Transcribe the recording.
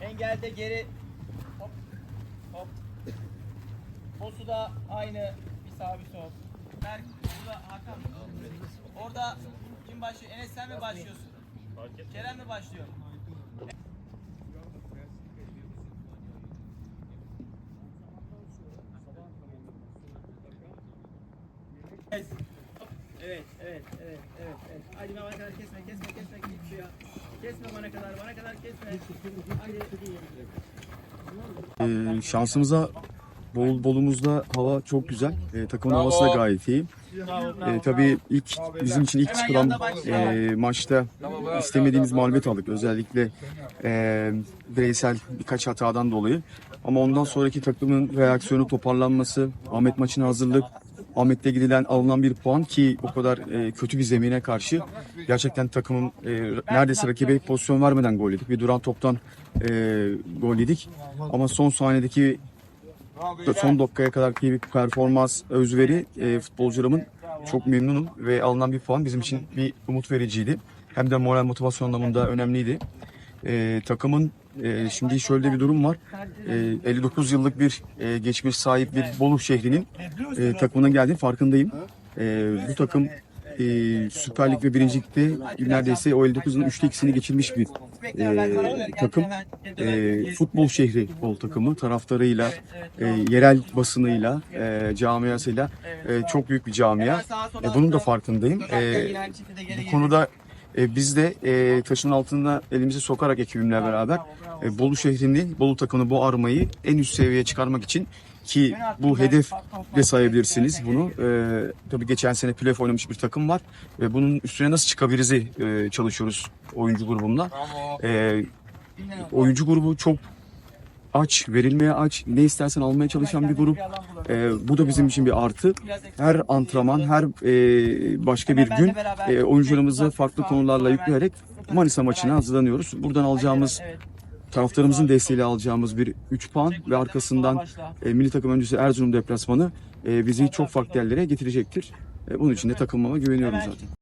Engelde geri hop hop. Bosu da aynı bir sağ bir sol. Berk burada Hakan. Orada kim başlıyor? Enes sen mi başlıyorsun? Kerem mi başlıyor? Evet. Evet, evet, evet, evet, evet. Hadi bana kadar kesme, kesme, kesme, git şuraya. Kesme bana kadar, bana kadar kesme. Hadi. Ee, şansımıza bol bolumuzda hava çok güzel. Ee, takımın havası da gayet iyi. Ee, tabii ilk bizim için ilk çıkılan e, maçta istemediğimiz mağlubiyet aldık. Özellikle e, bireysel birkaç hatadan dolayı. Ama ondan sonraki takımın reaksiyonu toparlanması, Ahmet maçına hazırlık, Ahmet'te gidilen alınan bir puan ki o kadar e, kötü bir zemine karşı gerçekten takımın e, neredeyse rakibe pozisyon vermeden gol yedik. Bir duran toptan e, gol yedik. Ama son saniyedeki son dakikaya kadarki bir performans, özveri e, futbolcularımın çok memnunum ve alınan bir puan bizim için bir umut vericiydi. Hem de moral motivasyon anlamında önemliydi. E, takımın e, şimdi şöyle bir durum var. E, 59 yıllık bir e, geçmiş sahip bir Bolu şehrinin e, takımına geldiğim farkındayım. E, bu takım e, Süper Lig ve Birincilikte neredeyse o 59'un üçte ikisini geçirmiş bir e, takım. E, futbol şehri Bolu takımı taraftarıyla, e, yerel basınıyla, e, camiasıyla e, çok büyük bir camia. E, bunun da farkındayım. E, bu konuda e, biz de e, taşın altında elimizi sokarak ekibimle beraber e, Bolu şehrini, Bolu takımını bu armayı en üst seviyeye çıkarmak için ki bu hedef de sayabilirsiniz bunu. E, tabii geçen sene playoff oynamış bir takım var ve bunun üstüne nasıl çıkabiliriz e, çalışıyoruz oyuncu grubumla. E, oyuncu grubu çok aç, verilmeye aç, ne istersen almaya çalışan bir grup. E, bu da bizim için bir artı. Her antrenman, her e, başka bir gün e, oyuncularımızı farklı konularla yükleyerek Manisa maçına hazırlanıyoruz. Buradan alacağımız taraftarımızın desteğiyle alacağımız bir 3 puan ve arkasından e, milli takım öncesi Erzurum deplasmanı e, bizi çok farklı yerlere getirecektir. E, bunun için de takılmama güveniyorum zaten.